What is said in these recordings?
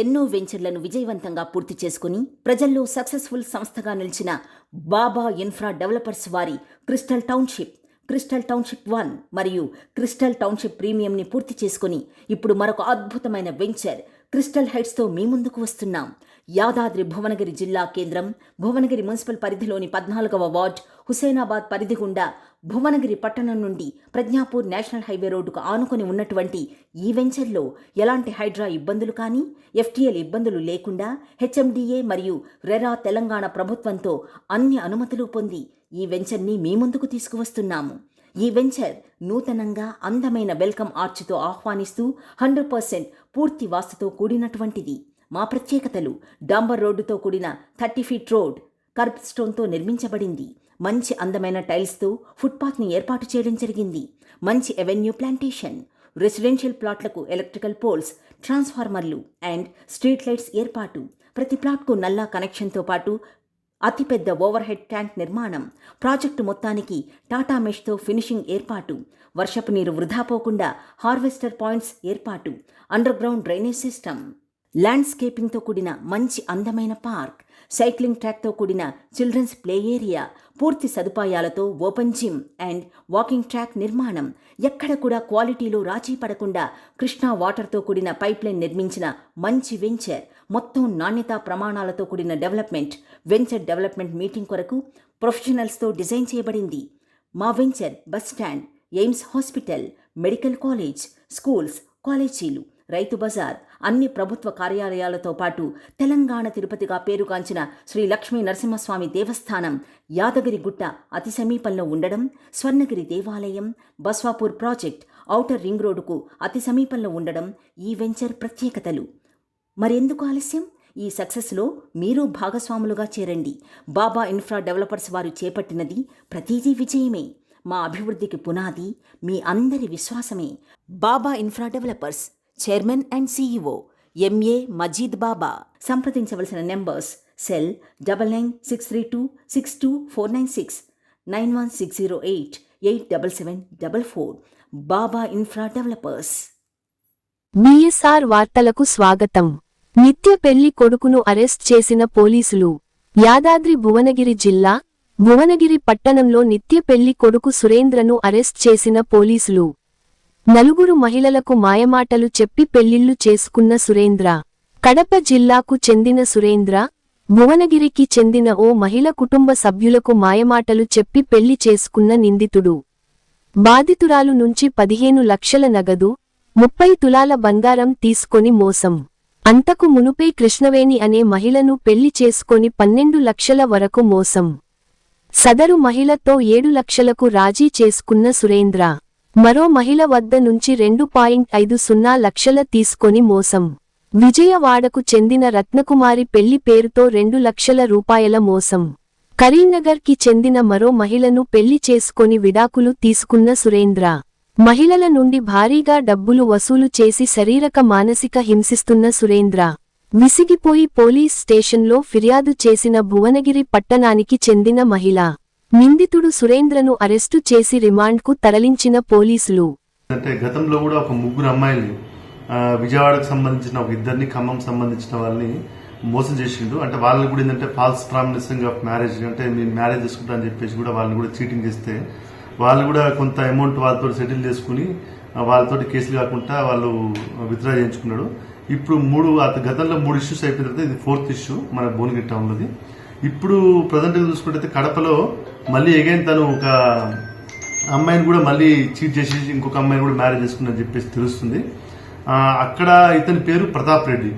ఎన్నో వెంచర్లను విజయవంతంగా పూర్తి చేసుకుని ప్రజల్లో సక్సెస్ఫుల్ సంస్థగా నిలిచిన బాబా ఇన్ఫ్రా డెవలపర్స్ వారి crystal township crystal township one మరియు క్రిస్టల్ టౌన్షిప్ ప్రీమియంని పూర్తి చేసుకుని ఇప్పుడు మరొక అద్భుతమైన వెంచర్ క్రిస్టల్ హైట్స్తో మీ ముందుకు వస్తున్నాం. యాదాద్రి భువనగిరి జిల్లా కేంద్రం భువనగిరి మున్సిపల్ పరిధిలోని పద్నాలుగవ వార్డ్ హుసేనాబాద్ పరిధి గుండా భువనగిరి పట్టణం నుండి ప్రజ్ఞాపూర్ నేషనల్ హైవే రోడ్డుకు ఆనుకొని ఉన్నటువంటి ఈ వెంచర్లో ఎలాంటి హైడ్రా ఇబ్బందులు కానీ ఎఫ్టీఎల్ ఇబ్బందులు లేకుండా హెచ్ఎండిఏ మరియు రెరా తెలంగాణ ప్రభుత్వంతో అన్ని అనుమతులు పొంది ఈ వెంచర్ని మీ ముందుకు తీసుకువస్తున్నాము. ఈ వెంచర్ నూతనంగా అందమైన వెల్కమ్ ఆర్చ్తో ఆహ్వానిస్తూ హండ్రెడ్ పర్సెంట్ పూర్తి వాస్తుతో కూడినటువంటిది. మా ప్రత్యేకతలు డాంబర్ రోడ్డుతో కూడిన థర్టీ ఫీట్ రోడ్ కర్బ్ స్టోన్తో నిర్మించబడింది. మంచి అందమైన టైల్స్తో ఫుట్పాత్ని ఏర్పాటు చేయడం జరిగింది. మంచి ఎవెన్యూ ప్లాంటేషన్ రెసిడెన్షియల్ ప్లాట్లకు ఎలక్ట్రికల్ పోల్స్ ట్రాన్స్ఫార్మర్లు అండ్ స్ట్రీట్ లైట్స్ ఏర్పాటు. ప్రతి ప్లాట్కు నల్లా కనెక్షన్తో పాటు అతిపెద్ద ఓవర్ హెడ్ ట్యాంక్ నిర్మాణం. ప్రాజెక్టు మొత్తానికి టాటా మెష్తో ఫినిషింగ్ ఏర్పాటు. వర్షపు నీరు వృధా పోకుండా హార్వెస్టర్ పాయింట్స్ ఏర్పాటు. Under ground drainage system. ల్యాండ్స్కేపింగ్తో కూడిన మంచి అందమైన పార్క్ సైక్లింగ్ ట్రాక్తో కూడిన చిల్డ్రన్స్ ప్లే ఏరియా పూర్తి సదుపాయాలతో open gym and walking track నిర్మాణం ఎక్కడ కూడా క్వాలిటీలో రాజీ పడకుండా కృష్ణా వాటర్తో కూడిన పైప్లైన్ నిర్మించిన మంచి వెంచర్ మొత్తం నాణ్యతా ప్రమాణాలతో కూడిన డెవలప్మెంట్ వెంచర్ డెవలప్మెంట్ మీటింగ్ కొరకు ప్రొఫెషనల్స్తో డిజైన్ చేయబడింది. మా venture bus stand AIIMS hospital medical college schools కాలేజీలు రైతు బజార్ అన్ని ప్రభుత్వ కార్యాలయాలతో పాటు తెలంగాణ తిరుపతిగా పేరుగాంచిన శ్రీ లక్ష్మీ నరసింహస్వామి దేవస్థానం యాదగిరిగుట్ట అతి సమీపంలో ఉండడం స్వర్ణగిరి దేవాలయం బస్వాపూర్ ప్రాజెక్ట్ ఔటర్ రింగ్ రోడ్డుకు అతి సమీపంలో ఉండడం ఈ వెంచర్ ప్రత్యేకతలు. మరెందుకు ఆలస్యం? ఈ సక్సెస్లో మీరు భాగస్వాములుగా చేరండి. బాబా ఇన్ఫ్రా డెవలపర్స్ వారు చేపట్టినది ప్రతిదీ విజయమే. మా అభివృద్ధికి పునాది మీ అందరి విశ్వాసమే. Baba infra developers chairman and CEO MA Majeed Baba. సంప్రదించవలసిన numbers cell double nine six three two six two four nine six nine one six zero eight eight double seven double four. Baba infra developers. BSR వార్తలకు స్వాగతం. నిత్య పెళ్ళి కొడుకును arrest చేసిన పోలీసులు. యాదాద్రి భువనగిరి జిల్లా భువనగిరి పట్టణంలో నిత్య పెళ్ళి కొడుకు సురేంద్రను అరెస్ట్ చేసిన పోలీసులు. నలుగురు మహిళలకు మాయమాటలు చెప్పి పెళ్ళిళ్ళు చేసుకున్న సురేంద్ర. కడప జిల్లాకు చెందిన సురేంద్ర భువనగిరికి చెందిన ఓ మహిళ కుటుంబ సభ్యులకు మాయమాటలు చెప్పి పెళ్ళి చేసుకున్న నిందితుడు. బాధితురాలు నుంచి పదిహేను లక్షల నగదు ముప్పై తులాల బంగారం తీసుకొని మోసం. అంతకు మునుపే కృష్ణవేణి అనే మహిళను పెళ్ళి చేసుకొని పన్నెండు లక్షల వరకు మోసం. సదరు మహిళతో ఏడు లక్షలకు రాజీ చేసుకున్న సురేంద్ర. మరో మహిళ వద్ద నుంచి రెండు పాయింట్ ఐదు సున్నా లక్షల తీసుకొని మోసం. విజయవాడకు చెందిన రత్నకుమారి పెళ్ళి పేరుతో రెండు లక్షల రూపాయల మోసం. కరీంనగర్కి చెందిన మరో మహిళను పెళ్ళి చేసుకొని విడాకులు తీసుకున్న సురేంద్ర. మహిళల నుండి భారీగా డబ్బులు వసూలు చేసి శరీరక మానసిక హింసిస్తున్న సురేంద్ర. విసిగిపోయి పోలీస్ స్టేషన్లో ఫిర్యాదు చేసిన భువనగిరి పట్టణానికి చెందిన మహిళ. నిందితుడు సురేంద్రను అరెస్టు చేసి రిమాండ్కు తరలించిన పోలీసులు. అంటే గతంలో కూడా ఒక ముగ్గురు అమ్మాయిల్ని విజయవాడకు సంబంధించిన ఒక ఇద్దరిని ఖమ్మం సంబంధించిన వాళ్ళని మోసం చేసిండు. అంటే వాళ్ళని కూడా ఏంటంటే ఫాల్స్ ప్రామిసింగ్ ఆఫ్ మ్యారేజ్ అంటే మేము మ్యారేజ్ చేసుకుంటా అని చెప్పేసి కూడా వాళ్ళని కూడా చీటింగ్ చేస్తే వాళ్ళు కూడా కొంత అమౌంట్ వాళ్ళతో సెటిల్ చేసుకుని వాళ్ళతో వాళ్ళతోటి కేసులు కాకుండా వాళ్ళు విత్డ్రా చేయించుకున్నాడు. ఇప్పుడు మూడు గతంలో మూడు ఇష్యూస్ అయిపోయిన తర్వాత ఇది ఫోర్త్ ఇష్యూ మన భువనగిరి టౌన్లోది ఇప్పుడు ప్రజెంట్గా చూసుకుంటే కడపలో మళ్ళీ ఎగైన్ తను ఒక అమ్మాయిని కూడా మళ్ళీ చీట్ చేసేసి ఇంకొక అమ్మాయిని కూడా మ్యారేజ్ చేసుకుని చెప్పేసి తెలుస్తుంది. అక్కడ ఇతని పేరు ప్రతాప్ రెడ్డి.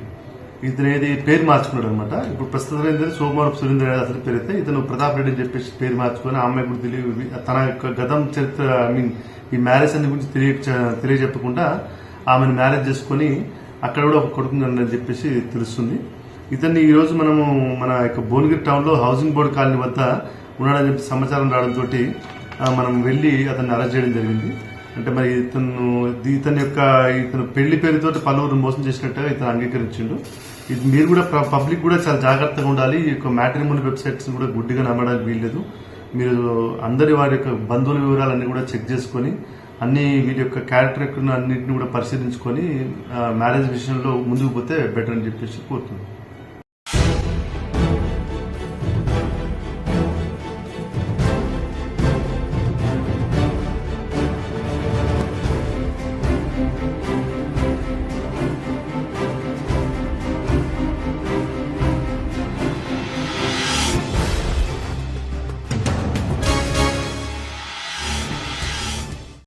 ఇతను ఏది పేరు మార్చుకున్నాడు అనమాట ఇప్పుడు ప్రస్తుతం ఏంటంటే సోమవారం సురేంద్ర అనేది పేరు అయితే ఇతను ప్రతాప్ రెడ్డి అని చెప్పేసి పేరు మార్చుకొని ఆ అమ్మాయి కూడా తెలియ తన యొక్క గతం చరిత్ర ఐ మీన్ ఈ మ్యారేజ్ అని గురించి తెలియ తెలియజెప్పకుండా ఆమెను మ్యారేజ్ చేసుకొని అక్కడ కూడా ఒక కొడుకుని అని చెప్పేసి తెలుస్తుంది. ఇతన్ని ఈరోజు మనము మన యొక్క భువనగిరి టౌన్లో హౌసింగ్ బోర్డు కాలనీ వద్ద ఉన్నాడని చెప్పి సమాచారం రావడంతో మనం వెళ్ళి అతన్ని అరెస్ట్ చేయడం జరిగింది. అంటే మరి ఇతను ఇతని యొక్క ఇతను పెళ్ళి పేరుతో పలువురు మోసం చేసినట్టుగా ఇతను అంగీకరించిండు. ఇది మీరు కూడా పబ్లిక్ కూడా చాలా జాగ్రత్తగా ఉండాలి. ఈ యొక్క మ్యాట్రిమోని వెబ్సైట్స్ కూడా గుడ్డిగా నమ్మడానికి వీల్లేదు. మీరు అందరి వారి యొక్క బంధువుల వివరాలన్నీ కూడా చెక్ చేసుకొని అన్ని వీరి యొక్క క్యారెక్టర్ అన్నింటిని కూడా పరిశీలించుకొని మ్యారేజ్ విషయంలో ముందుకు పోతే బెటర్ అని చెప్పేసి కోరుతున్నాను